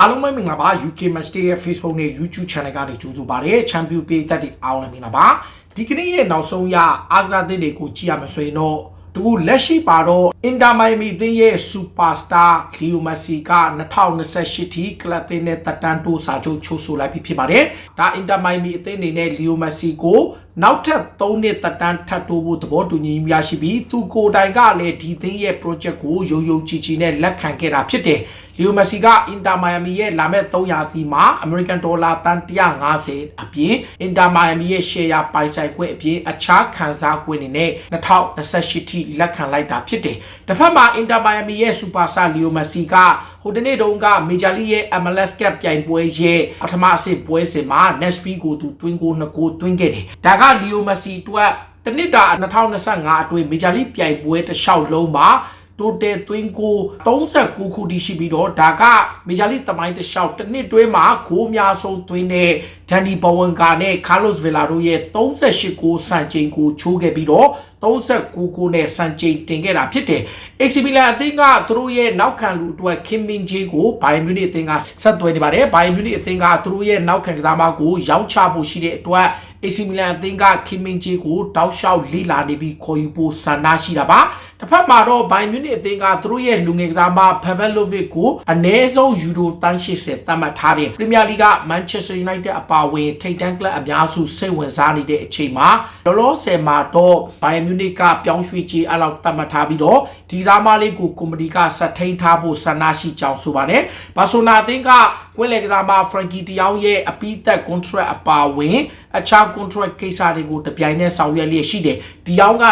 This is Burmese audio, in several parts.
အားလုံးပဲမင်္ဂလာပါ UK Match Day ရဲ့ Facebook နဲ့ YouTube Channel ကနေကြိုဆိုပါရစေ။ Champion ပြည်သက်တွေအားလုံးမင်္ဂလာပါ။ဒီကနေ့ရဲ့နောက်ဆုံးရအာဂရာသစ်တွေကိုကြည့်ရမယ်ဆိုရင်တော့ဒီခုလက်ရှိပါတော့ Inter Miami အသင်းရဲ့ Superstar Leo Messi က2028ထိကလပ်သင်းနဲ့တက်တန်းတိုးစာချုပ်ချုပ်ဆိုလိုက်ပြီဖြစ်ပါတယ်။ဒါ Inter Miami အသင်းအနေနဲ့ Leo Messi ကိုနောက်ထပ်3နှစ်တက်တန်းထပ်တိုးဖို့သဘောတူညီမှုရရှိပြီးသူကိုယ်တိုင်ကလည်းဒီသင်းရဲ့ project ကိုယုံယုံကြည်ကြည်နဲ့လက်ခံခဲ့တာဖြစ်တယ်။လီယိုမက်ဆီကအင်တာမိုင်ယာမီရဲ့လာမဲ့300စီမှာအမေရိကန်ဒေါ်လာတန်150အပြင်အင်တာမိုင်ယာမီရဲ့ share ပိုင်ဆိုင်ခွင့်အပြင်အခြားခံစား권တွေနဲ့2028ထိလက်ခံလိုက်တာဖြစ်တယ်။တစ်ဖက်မှာအင်တာမိုင်ယာမီရဲ့ superstar လီယိုမက်ဆီကဟိုတနေ့တုန်းကမေဂျာလီရဲ့ MLS Cup ပြိုင်ပွဲရဲ့ပထမအဆင့်ပွဲစဉ်မှာ Nashville ကိုသူတွင်းကို2ကိုတွင်းခဲ့တယ်။ဒါကလီယိုမက်ဆီအတွက်တနစ်တာ2025အတွင်းမေဂျာလီပြိုင်ပွဲတစ်လျှောက်လုံးမှာတိုတယ်သွင်းကို39ခုတိရှိပြီးတော့ဒါကမေဂျာလီသမိုင်းတစ်လျှောက်တစ်နှစ်တွင်းမှာဂိုးအများဆုံးသွင်းတဲ့ ဒန်ဒီဘဝန်ကာနဲ့ကားလော့စ်ဗီလာတို့ရဲ့38ကိုစံချိန်ကိုချိုးခဲ့ပြီးတော့39ကိုနဲ့စံချိန်တင်ခဲ့တာဖြစ်တယ်။ AC Milan အသင်းကသူတို့ရဲ့နောက်ခံလူအတွက်ခင်မင်ဂျေကိုဘိုင်မြူနစ်အသင်းကဆက်သွယ်နေပါတယ်။ဘိုင်မြူနစ်အသင်းကသူတို့ရဲ့နောက်ခံကစားမကိုရောင်းချဖို့ရှိတဲ့အတွက် AC Milan အသင်းကခင်မင်ဂျေကိုတောက်လျှောက်လိလာနေပြီးခေါ်ယူဖို့ဆန္ဒရှိတာပါ။တစ်ဖက်မှာတော့ဘိုင်မြူနစ်အသင်းကသူတို့ရဲ့လူငယ်ကစားမ Pavlovic ကိုအနည်းဆုံးယူရိုတန်း80သတ်မှတ်ထားတဲ့ Premier League က Manchester United အပါအဝင်ထိပ်တန်းကလပ်အများစုစိတ်ဝင်စားနေတဲ့အချိန်မှာလောလောဆယ်မှာတော့ဘိုင်မြူနစ်ကပြောင်းရွှေ့ခြင်းအလောက်သတ်မှတ်ထားပြီးတော့ဒီစားမလေးကိုကွန်ပဏီကဆက်ထိန်ထားဖို့ဆန္ဒရှိကြောင်းဆိုပါတယ်။ဘာဆိုနာအသင်းက ကွင်းလေကစားမ Frankie တယောက်ရဲ့အပိသက် contract အပါအဝင်အခြား contract ကိစ္စတွေကိုတပြိုင်နက်ဆောင်ရွက်လျက်ရှိတယ်။ဒီအောင်က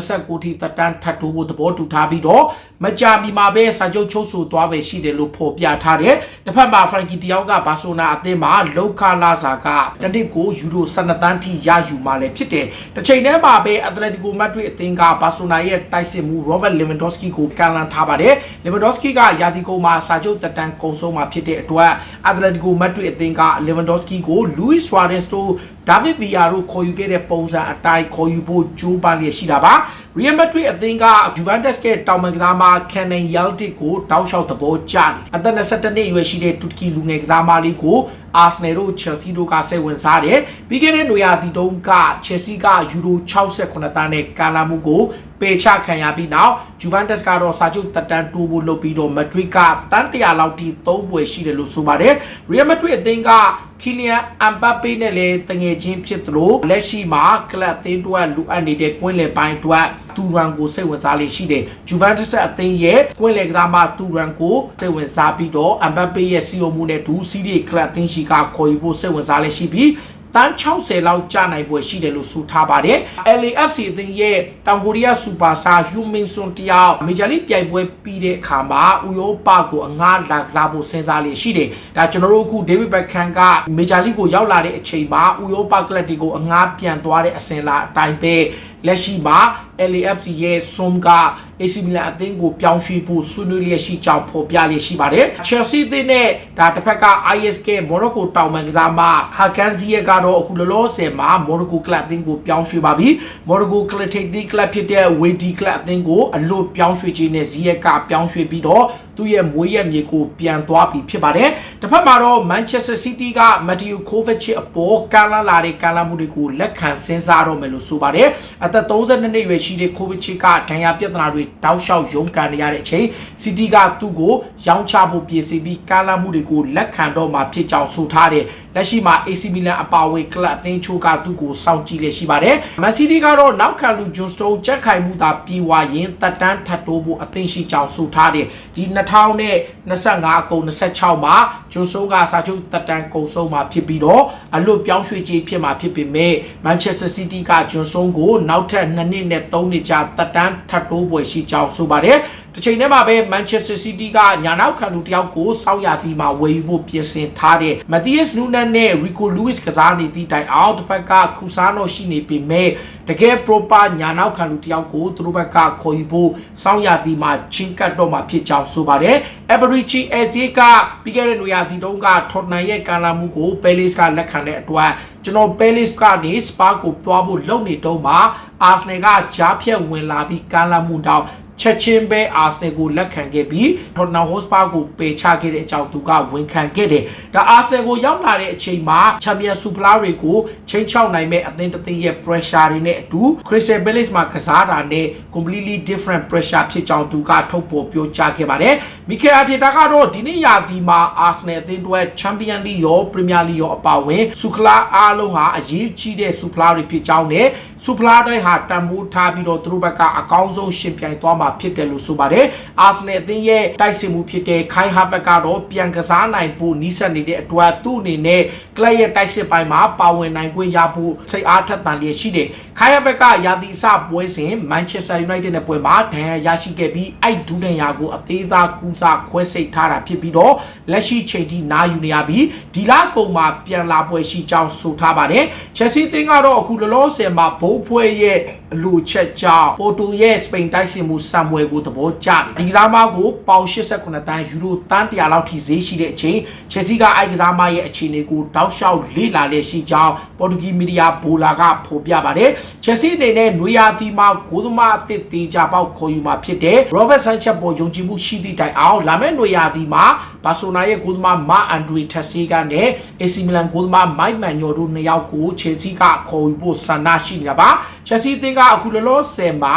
2029ထိသက်တမ်းထပ်တိုးဖို့သဘောတူထားပြီးတော့မကြာမီမှာပဲစာချုပ်ချုပ်ဆိုသွားပဲရှိတယ်လို့ဖော်ပြထားတယ်။တစ်ဖက်မှာ Frankie တယောက်ကဘာဆိုနာအသင်းမှာလောက်ခလာစာကတနစ်ကိုယူရို12တန်းထိရယူမှလည်းဖြစ်တယ်။တစ်ချိန်တည်းမှာပဲ Atletico Madrid အသင်းကဘာဆိုနာရဲ့တိုက်စစ်မှု Robert Lewandowski ကိုကန်လန်ထားပါတယ်။ Lewandowski ကယာတီကိုမှာစာချုပ်တက်တန်းကုံဆုံးမှာဖြစ်တဲ့အတွက်Atletico Madrid အသင်းက Lewandowski ကို Luis Suarez တို့ ဒါဗစ်ဗီယာတို့ခေါ်ယူခဲ့တဲ့ပုံစံအတိုင်းခေါ်ယူဖို့ကြိုးပမ်းလျက်ရှိတာပါ Real Madrid အသင်းက Juventus ကတောင်ပန်ကစားမ Kenan Yildiz ကိုတောက်လျှောက်သဘောကျတယ်အသက်22နှစ်အရွယ်ရှိတဲ့တူရကီလူငယ်ကစားမလေးကို Arsenal တို့ Chelsea တို့ကစိတ်ဝင်စားတယ်ပြီးခဲ့တဲ့နွေရာသီတုန်းက Chelsea ကယူရို68တန်းနဲ့ကာလာမှုကိုပယ်ချခံရပြီးနောက် Juventus ကတော့စာချုပ်တက်တန်းတိုးဖို့လုပ်ပြီးတော့ Madrid ကတန်း100လောက်ထိသုံးပွဲရှိတယ်လို့ဆိုပါတယ် Real Madrid အသင်းက Kylian Mbappe နဲ့လည်းတငယ်ချင်းဖြစ်သလိုလက်ရှိမှာကလပ်အသင်းတို့လူအပ်နေတဲ့ကွင်းလယ်ပိုင်းအတွက်တူရန်ကိုစိတ်ဝင်စားလေးရှိတယ်။ Juventus အသင်းရဲ့ကွင်းလယ်ကစားမတူရန်ကိုစိတ်ဝင်စားပြီးတော့ Mbappe ရဲ့စီယိုမှုနဲ့ဒူစီးရီကလပ်အသင်းရှိကခေါ်ယူဖို့စိတ်ဝင်စားလေးရှိပြီး တန်း60လောက်ကျနိုင်ပွဲရှိတယ်လို့ဆိုထားပါတယ်။ LAFC အသင်းရဲ့တောင်ကိုရီးယားစူပါစတာယူမင်ဆွန်တယောက်မေဂျာလိပြိုင်ပွဲပြီးတဲ့အခါမှာဥရောပကိုအငှားလာကစားဖို့စဉ်းစားလေးရှိတယ်။ဒါကျွန်တော်တို့အခုဒေးဗစ်ဘက်ခန်ကမေဂျာလိကိုရောက်လာတဲ့အချိန်မှာဥရောပကလပ်တွေကိုအငှားပြန်သွားတဲ့အစဉ်လာအတိုင်းပဲလက်ရှိမှာ LAFC ရဲ့ Som က AC Milan အသင်းကိုပြောင်းရွှေ့ဖို့ဆွေးနွေးလျက်ရှိကြောင်းဖော်ပြလျက်ရှိပါတယ်။ Chelsea အသင်းနဲ့ဒါတစ်ဖက်က ISK Morocco တောင်ပန်ကစားမ Hakan Ziyech ကတော့အခုလောလောဆယ်မှာ Morocco ကလပ်အသင်းကိုပြောင်းရွှေ့ပါပြီ။ Morocco ကလပ်ထိပ်သီးကလပ်ဖြစ်တဲ့ Wadi ကလပ်အသင်းကိုအလို့ပြောင်းရွှေ့ခြင်းနဲ့ Ziyech ကပြောင်းရွှေ့ပြီးတော့သူ့ရဲ့မွေးရမြေကိုပြန်သွားပြီဖြစ်ပါတယ်။တစ်ဖက်မှာတော့ Manchester City က Mateo Kovacic အပေါ်ကန်လာလာတဲ့ကန်လာမှုတွေကိုလက်ခံစဉ်းစားတော့မယ်လို့ဆိုပါတယ်။အသက်32နှစ်ရွယ်ရှိတဲ့ Kovacic ကဒဏ်ရာပြဿနာတွေတောက်လျှောက်ရုန်းကန်နေရတဲ့အချိန် City ကသူ့ကိုရောင်းချဖို့ပြင်ဆင်ပြီးကန်လာမှုတွေကိုလက်ခံတော့မှာဖြစ်ကြောင်းဆိုထားတယ်။လက်ရှိမှာ AC Milan အပါအဝင်ကလပ်အသင်းချိုးကသူ့ကိုစောင့်ကြည့်လေရှိပါတယ်။ Man City ကတော့နောက်ခံလူ John Stones ချက်ခိုင်မှုသာပြေဝရင်တက်တန်းထပ်တိုးဖို့အသင့်ရှိကြောင်းဆိုထားတယ်။ဒီ2025အကုန်26မှာ John Stones ကစာချုပ်တက်တန်းကုန်ဆုံးမှာဖြစ်ပြီးတော့အလွတ်ပြောင်းရွှေ့ခြင်းဖြစ်မှာဖြစ်ပေမဲ့ Manchester City က John Stones ကိုနောက်ထပ်2နှစ်နဲ့3နှစ်ကြာတက်တန်းထပ်တိုးပွဲရှိကြောင်းဆိုပါတယ်။တစ်ချိန်တည်းမှာပဲ Manchester City ကညာနောက်ခံလူတယောက်ကိုစောက်ရသည်မှာဝယ်ယူဖို့ပြင်ဆင်ထားတဲ့ Matthias Nunes နဲ့ Rico Lewis ကစားနေသည့်တိုင်အောင်တစ်ဖက်ကခူဆာနိုရှိနေပေမဲ့ တကယ် proper ညာနောက်ခံလူတယောက်ကိုသူတို့ဘက်ကခေါ်ယူဖို့စောင့်ရသည်မှာချင်းကတ်တော့မှာဖြစ်ကြောင်းဆိုပါတယ်။ Eberichi Eze ကပြီးခဲ့တဲ့နွေရာသီတုန်းက Tottenham ရဲ့ကန်လာမှုကို Palace ကလက်ခံတဲ့အတွက်ကျွန်တော် Palace ကနေ Spa ကိုတွားဖို့လုပ်နေတော့မှာ Arsenal ကကြားဖြတ်ဝင်လာပြီးကန်လာမှုတော့ ချက်ချင်းပဲအာဆနယ်ကိုလက်ခံခဲ့ပြီးထော်တနမ်ဟော့စပါကိုပယ်ချခဲ့တဲ့အကြောင်းသူကဝန်ခံခဲ့တယ်ဒါအာဆနယ်ကိုရောက်လာတဲ့အချိန်မှာချန်ပီယံဆူဖလားတွေကိုချိန်ချောက်နိုင်မဲ့အသင်းတစ်သင်းရဲ့ pressure တွေနဲ့အတူ Crystal Palace မှာကစားတာနဲ့ completely different pressure ဖြစ်ကြောင်းသူကထုတ်ပေါ်ပြောကြားခဲ့ပါတယ်မီကယ်အာတီတာကတော့ဒီနေ့ရာသီမှာအာဆနယ်အသင်းအတွက် Champion League ရော Premier League ရောအပါအဝင်ဆူဖလားအားလုံးဟာအရေးကြီးတဲ့ဆူဖလားတွေဖြစ်ကြောင်းနဲ့ဆူဖလားတိုင်းဟာတန်ဖိုးထားပြီးတော့သူတို့ဘက်ကအကောင်းဆုံးရှင်ပြိုင်သွားမှာဖြစ်တယ်လို့ဆိုပါတယ်အာဆနယ်အသင်းရဲ့တိုက်စစ်မှုဖြစ်တဲ့ခိုင်ဟာဘက်ကတော့ပြန်ကစားနိုင်ဖို့နီးစပ်နေတဲ့အတွက်သူ့အနေနဲ့ကလပ်ရဲ့တိုက်စစ်ပိုင်းမှာပါဝင်နိုင်ခွင့်ရဖို့စိတ်အားထက်သန်လျက်ရှိတယ်ခိုင်ဟာဘက်ကရာသီအစပွဲစဉ်မန်ချက်စတာယူနိုက်တက်နဲ့ပွဲမှာဒဏ်ရာရရှိခဲ့ပြီးအဲ့ဒူးဒန်ယာကိုအသေးသားကူးစားခွဲစိတ်ထားတာဖြစ်ပြီးတော့လက်ရှိချိန်ထိနားယူနေရပြီးဒီလကုံမှာပြန်လာပွဲရှိကြောင်းဆိုထားပါတယ်ချက်စီတင်းကတော့အခုလောလောဆယ်မှာဘိုးဖွဲရဲ့အလိုချက်ကြောင့်ပိုတိုရဲ့စပိန်တိုက်စစ်မှုဆမ်ဝဲကိုသဘောကျတယ်ဒီကစားမကိုပေါင်89တန်းယူရိုတန်း100လောက်ထိဈေးရှိတဲ့အချိန်ချက်စီကအိုက်ကစားမရဲ့အခြေအနေကိုတောက်လျှောက်လေ့လာလျက်ရှိကြောင်းပေါ်တူဂီမီဒီယာဘိုလာကဖော်ပြပါတယ်ချက်စီအနေနဲ့နွေရာသီမှာဂိုးသမားအသစ်သေးကြပေါက်ခေါ်ယူမှာဖြစ်တဲ့ Robert Sanchez ပေါ်ယုံကြည်မှုရှိသည့်တိုင်အောင်လာမယ့်နွေရာသီမှာဘာဆိုနာရဲ့ဂိုးသမားမာအန်ဒရီတက်စီကနဲ့ AC Milan ဂိုးသမားမိုက်မန်ညော်တို့နှစ်ယောက်ကိုချယ်ဆီကခေါ်ယူဖို့ဆန္ဒရှိနေတာပါချက်စီအသင်းကအခုလောလောဆယ်မှာ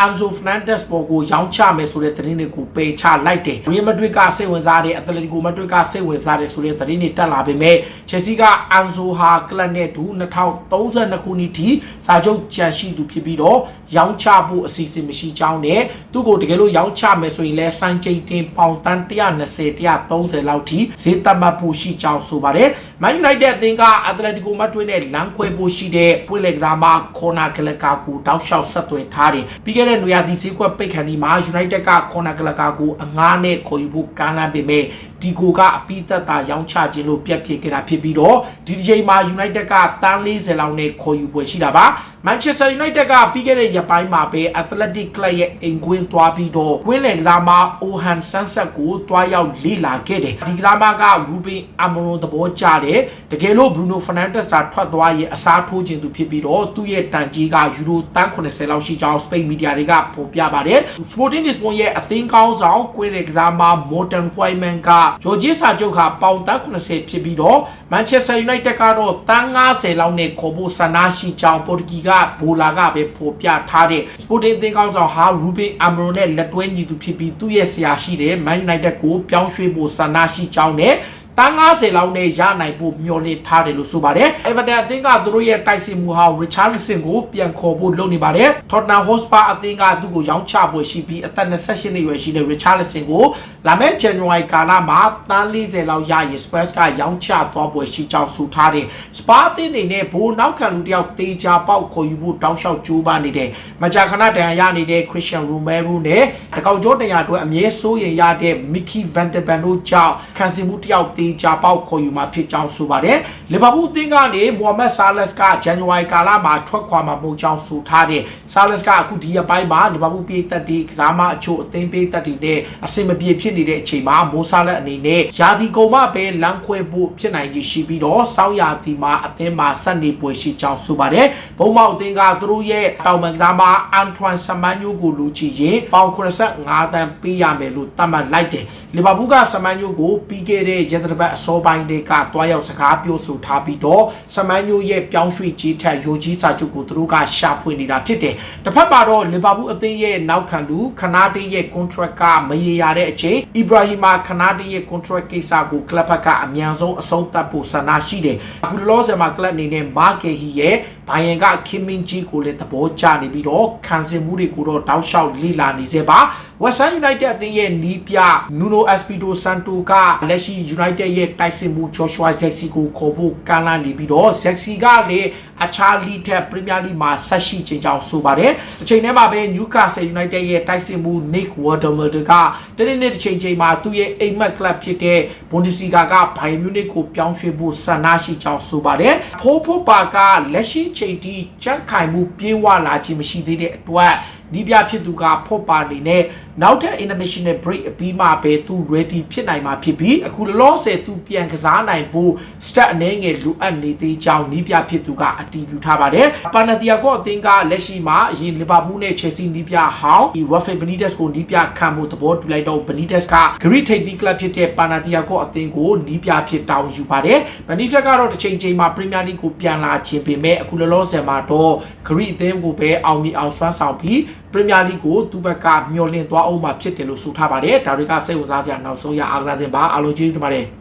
အန်ဇိုဖနန်ဒက်စ်ပေါ်ကိုရောင်းချမယ်ဆိုတဲ့သတင်းတွေကိုပယ်ချလိုက်တယ်။ရီမက်ဒရစ်ကစိတ်ဝင်စားတဲ့အက်တလက်တီကိုမက်ဒရစ်ကစိတ်ဝင်စားတယ်ဆိုတဲ့သတင်းတွေတက်လာပေမဲ့ချက်စီကအန်ဇိုဟာကလပ်နဲ့တူ2032ခုနှစ်ထိစာချုပ်ကြံရှိသူဖြစ်ပြီးတော့ရောင်းချဖို့အစီအစဉ်မရှိကြောင်းနဲ့သူ့ကိုတကယ်လို့ရောင်းချမယ်ဆိုရင်လည်းစိုင်းချိန်တင်ပေါင်တန်း120 130လောက်ထိဈေးသက်မှတ်ဖို့ရှိကြောင်းဆိုပါတယ်။ Man United အသင်းကအက်တလက်တီကိုမက်ဒရစ်နဲ့လမ်းခွဲဖို့ရှိတဲ့ပွင့်လက်ကစားမခေါ်နာကလကာကိုတောက်လျှောက်ဆက်သွယ်ထားတယ်။ပြီးခဲ့တဲ့နွေရာသီဈေးကွက်ပိတ်ခန့်ဒီမှာ United ကခေါ်နာကလကာကိုအငားနဲ့ခေါ်ယူဖို့ကမ်းလှမ်းပေမဲ့ ဒီကိုကအပိသက်သာရောင်းချခြင်းလို့ပြက်ပြစ်ခဲ့တာဖြစ်ပြီးတော့ဒီဒီချိန်မှာ United ကတန်း40လောက်နဲ့ခေါ်ယူပွဲရှိတာပါ Manchester United ကပြီးခဲ့တဲ့ရက်ပိုင်းမှာပဲ Athletic Club ရဲ့အိမ်ကွင်းသွားပြီးတော့ကွင်းလယ်ကစားမ Ohan Sunset ကိုတွားရောက်လေ့လာခဲ့တယ်ဒီကစားမက Ruben Amorim သဘောကျတယ်တကယ်လို့ Bruno Fernandes ကထွက်သွားရင်အစားထိုးခြင်းသူဖြစ်ပြီးတော့သူ့ရဲ့တန်ကြီးကယူရိုတန်း80လောက်ရှိကြောင်း Spain Media တွေကဖော်ပြပါတယ် Sporting Lisbon ရဲ့အသင်းကောင်းဆောင်ကွင်းလယ်ကစားမ Morten Koeman ကဂျော်ဂျီစာချုပ်ဟာပေါင်တန်း80ဖြစ်ပြီးတော့ Manchester United ကတော့တန်း90လောက်နဲ့ခေါ်ဖို့ဆန္ဒရှိကြောင်းပေါ်တူဂီကဘိုလာကပဲဖော်ပြထားတဲ့ Sporting အသင်းကောင်းဆောင်ဟာ Ruben Amorim နဲ့လက်တွဲညီသူဖြစ်ပြီးသူ့ရဲ့ဆရာရှိတဲ့ Man United ကိုပြောင်းရွှေ့ဖို့ဆန္ဒရှိကြောင်းနဲ့ တန်း90လောက်နဲ့ရနိုင်ဖို့မျှော်လင့်ထားတယ်လို့ဆိုပါတယ်။ Everton အသင်းကသူတို့ရဲ့တိုက်စစ်မှုဟာ Richarlison ကိုပြန်ခေါ်ဖို့လုပ်နေပါတယ်။ Tottenham Hotspur အသင်းကသူ့ကိုရောင်းချပွဲရှိပြီးအသက်28နှစ်အရွယ်ရှိတဲ့ Richarlison ကိုလာမယ့် January ကာလမှာတန်း40လောက်ရရင် Spurs ကရောင်းချသွားပွဲရှိကြောင်းဆိုထားတယ်။ Spurs အသင်းအနေနဲ့ဘိုးနောက်ခံလူတစ်ယောက်တေချာပေါက်ခေါ်ယူဖို့တောင်းလျှောက်ကြိုးပမ်းနေတယ်။မကြာခဏတန်ရာရနေတဲ့ Christian Romero နဲ့တကောက်ကျော်တရားအတွက်အမြဲစိုးရင်ရတဲ့ Mickey Van de Ven တို့ကြောင့်ခံစီမှုတစ်ယောက်တေချာပေါက်ခေါ်ယူမှာဖြစ်ကြောင်းဆိုပါတယ်။လီဗာပူးအသင်းကနေမိုဟာမက်ဆာလက်စ်ကဇန်နဝါရီကာလမှာထွက်ခွာမှာမဟုတ်ကြောင်းဆိုထားတယ်။ဆာလက်စ်ကအခုဒီရက်ပိုင်းမှာလီဗာပူးပြည်သက်ဒီကစားမအချို့အသင်းပြည်သက်ဒီနဲ့အဆင်မပြေဖြစ်နေတဲ့အချိန်မှာမိုဆာလက်အနေနဲ့ယာဒီကုံမပဲလမ်းခွဲဖို့ဖြစ်နိုင်ကြီးရှိပြီးတော့စောင်းယာဒီမှာအသင်းမှာဆက်နေပွဲရှိကြောင်းဆိုပါတယ်။ဘုံမောက်အသင်းကသူတို့ရဲ့တောင်ပန်ကစားမအန်ထွမ်ဆမန်ယိုကိုလူချီရင်ပေါင်85တန်းပေးရမယ်လို့သတ်မှတ်လိုက်တယ်။လီဗာပူးကဆမန်ယိုကိုပြီးခဲ့တဲ့ရက်သတ္တပတ်အစောပိုင်းတွေကတွားရောက်စကားပြောဆိုထားပြီးတော့ဆမန်ယိုရဲ့ပြောင်းရွှေ့ကြီးထက်ယိုကြီးစာချုပ်ကိုသူတို့ကရှာဖွေနေတာဖြစ်တယ်။တစ်ဖက်မှာတော့လီဗာပူးအသင်းရဲ့နောက်ခံလူခနာတီရဲ့ contract ကမရေရာတဲ့အချိန်အီဘရာဟီမာခနာတီရဲ့ contract ကိစ္စကိုကလပ်ဘက်ကအမြန်ဆုံးအဆုံးသတ်ဖို့ဆန္ဒရှိတယ်။အခုလောဆယ်မှာကလပ်အနေနဲ့မာကေဟီရဲ့ဘိုင်ယန်ကခင်မင်ဂျီကိုလည်းသဘောကျနေပြီးတော့ခံစင်မှုတွေကိုတော့တောက်လျှောက်လေ့လာနေစေပါ Western United အသင်းရဲ့နီးပြ Nuno Espirito Santo ကလက်ရှိ United ရဲ့တိုက်စစ်မှု Joshua Zexi ကိုခေါ်ဖို့ကမ်းလှမ်းနေပြီးတော့ Zexi ကလည်းအခြား league ထက် Premier League မှာဆက်ရှိခြင်းကြောင့်ဆိုပါတယ်။အချိန်ထဲမှာပဲ Newcastle United ရဲ့တိုက်စစ်မှု Nick Waldemar ကတနေ့နေ့တစ်ချိန်ချိန်မှာသူ့ရဲ့အိမ်မက် club ဖြစ်တဲ့ Bundesliga က Bayern Munich ကိုပြောင်းရွှေ့ဖို့ဆန္ဒရှိကြောင်းဆိုပါတယ်။ဖိုးဖိုးပါကလက်ရှိချိန်ထိကြက်ခိုင်မှုပြေးဝလာခြင်းမရှိသေးတဲ့အတွက်နီးပြဖြစ်သူကဖော့ပါနေနဲ့နောက်ထပ် international break အပြီးမှပဲသူ ready ဖြစ်နိုင်မှာဖြစ်ပြီးအခုလောလောဆယ်သူပြန်ကစားနိုင်ဖို့ stat အနေငယ်လိုအပ်နေသေးကြောင်းနီးပြဖြစ်သူကအအတည်ပြုထားပါတယ်ပါနာတီယာကိုအသင်းကလက်ရှိမှာအရင်လီဗာပူးနဲ့ Chelsea နီးပြဟောင်းဒီ Rafael Benitez ကိုနီးပြခံဖို့သဘောတူလိုက်တော့ Benitez က Great ထိပ်သီးကလပ်ဖြစ်တဲ့ပါနာတီယာကိုအသင်းကိုနီးပြဖြစ်တောင်းယူပါတယ် Benitez ကတော့တစ်ချိန်ချိန်မှာ Premier League ကိုပြန်လာခြင်းပေမဲ့အခုလောလောဆယ်မှာတော့ Great အသင်းကိုပဲအောင်မြင်အောင်ဆွမ်းဆောင်ပြီး Premier League ကိုသူ့ဘက်ကမျှော်လင့်သွားအောင်မှာဖြစ်တယ်လို့ဆိုထားပါတယ်ဒါတွေကစိတ်ဝင်စားစရာနောက်ဆုံးရအားကစားသင်းပါအားလုံးကျေးဇူးတင်ပါတယ်